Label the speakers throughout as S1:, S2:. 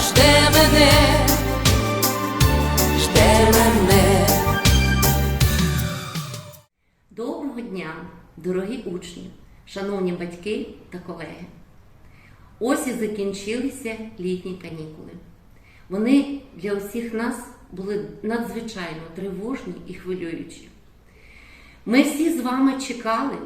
S1: жде мене, жде мене.
S2: Доброго дня, дорогі учні, шановні батьки та колеги. Ось і закінчилися літні канікули. Вони для усіх нас були надзвичайно тривожні і хвилюючі. Ми всі з вами чекали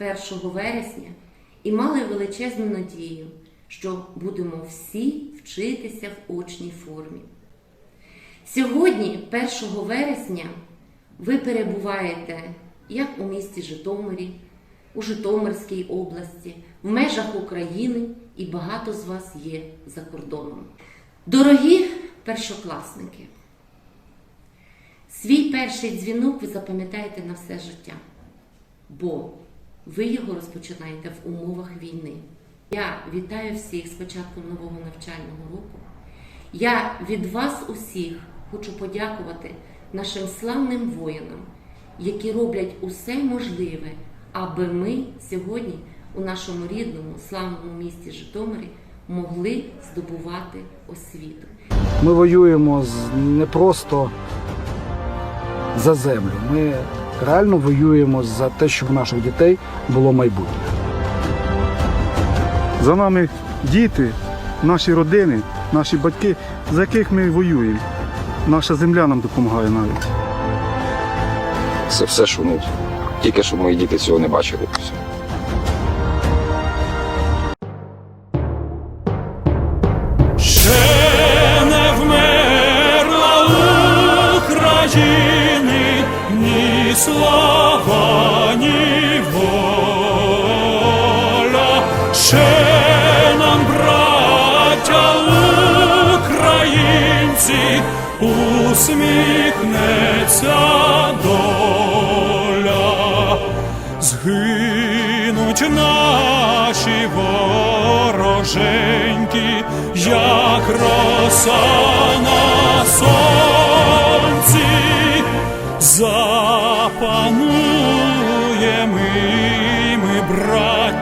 S2: 1 вересня і мали величезну надію, що будемо всі вчитися в очній формі. Сьогодні, 1 вересня, ви перебуваєте як у місті Житомирі, у Житомирській області, в межах України і багато з вас є за кордоном. Дорогі першокласники, свій перший дзвінок ви запам'ятаєте на все життя, бо ви його розпочинаєте в умовах війни. Я вітаю всіх з початком нового навчального року. Я від вас усіх хочу подякувати нашим славним воїнам, які роблять усе можливе, аби ми сьогодні у нашому рідному славному місті Житомирі могли здобувати освіту.
S3: Ми воюємо не просто за землю. Ми реально воюємо за те, щоб наших дітей було майбутнє.
S4: За нами діти, наші родини, наші батьки, за яких ми воюємо. Наша земля нам допомагає навіть.
S5: Це все, що ну, тільки щоб мої діти цього не бачили.
S6: Ще не вмерла України ні браття українці, усміхнеться доля. Згинуть наші вороженьки, як роса на сонці, запануємо і ми,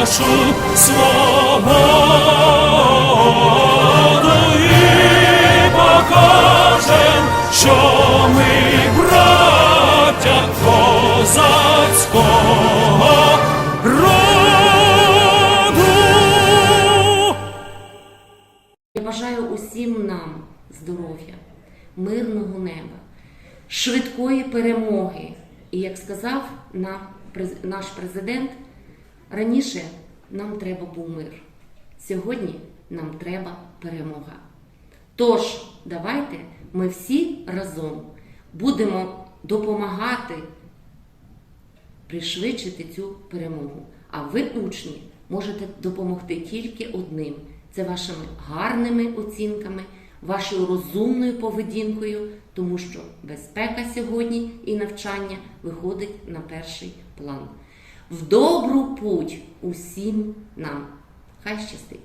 S6: нашу свободу і покажем, що ми браття козацького роду.
S2: Я бажаю усім нам здоров'я, мирного неба, швидкої перемоги. І як сказав на- наш президент, раніше нам треба був мир. Сьогодні нам треба перемога. Тож, давайте ми всі разом будемо допомагати пришвидшити цю перемогу. А ви, учні, можете допомогти тільки одним це вашими гарними оцінками, вашою розумною поведінкою, тому що безпека сьогодні і навчання виходить на перший план. В добру путь усім нам. Хай щастить!